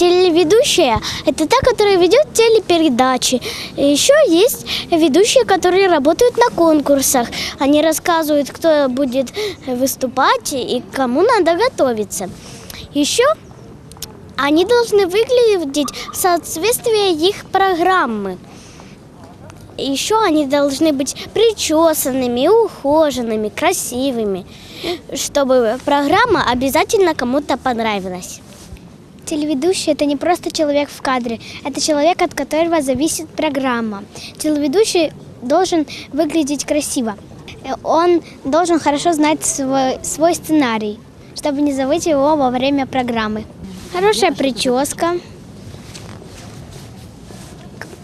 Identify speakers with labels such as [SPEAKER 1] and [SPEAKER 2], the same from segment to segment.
[SPEAKER 1] Телеведущая – это та, которая ведет телепередачи. Еще есть ведущие, которые работают на конкурсах. Они рассказывают, кто будет выступать и кому надо готовиться. Еще они должны выглядеть в соответствии их программы. Еще они должны быть причесанными, ухоженными, красивыми, чтобы программа обязательно кому-то понравилась. Телеведущий – это не просто человек в кадре, это человек, от которого зависит программа. Телеведущий должен выглядеть красиво. Э, Он должен хорошо знать свой, свой сценарий, чтобы не забыть его во время программы. Хорошая прическа,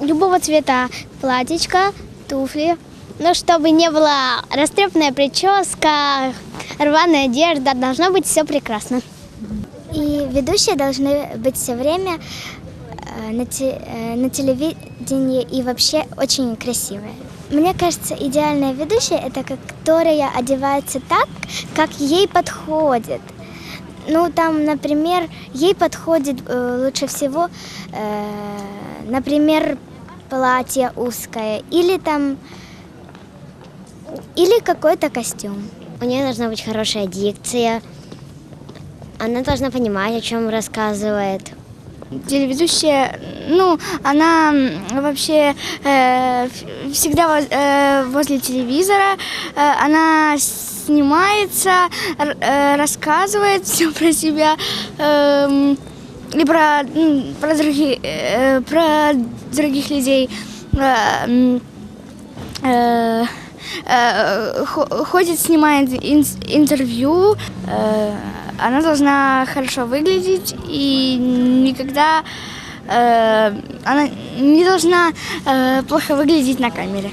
[SPEAKER 1] любого цвета платьечко, туфли. Но чтобы не была растрепанная прическа, рваная одежда, должно быть все прекрасно. И ведущие должны быть все время э, на, те- э, на телевидении и вообще очень красивые. Мне кажется, идеальная ведущая это которая одевается так, как ей подходит. Ну, там, например, ей подходит э, лучше всего, э, например, платье узкое или там, или какой-то костюм. У нее должна быть хорошая дикция. Она должна понимать, о чем рассказывает.
[SPEAKER 2] Телеведущая, ну, она вообще э, всегда воз- э, возле телевизора, э, она снимается, э, рассказывает все про себя эм, и про, м, про, других, э, про других людей. Э, э, э, хо- ходит, снимает ин- интервью. Она должна хорошо выглядеть и никогда э, она не должна э, плохо выглядеть на камере.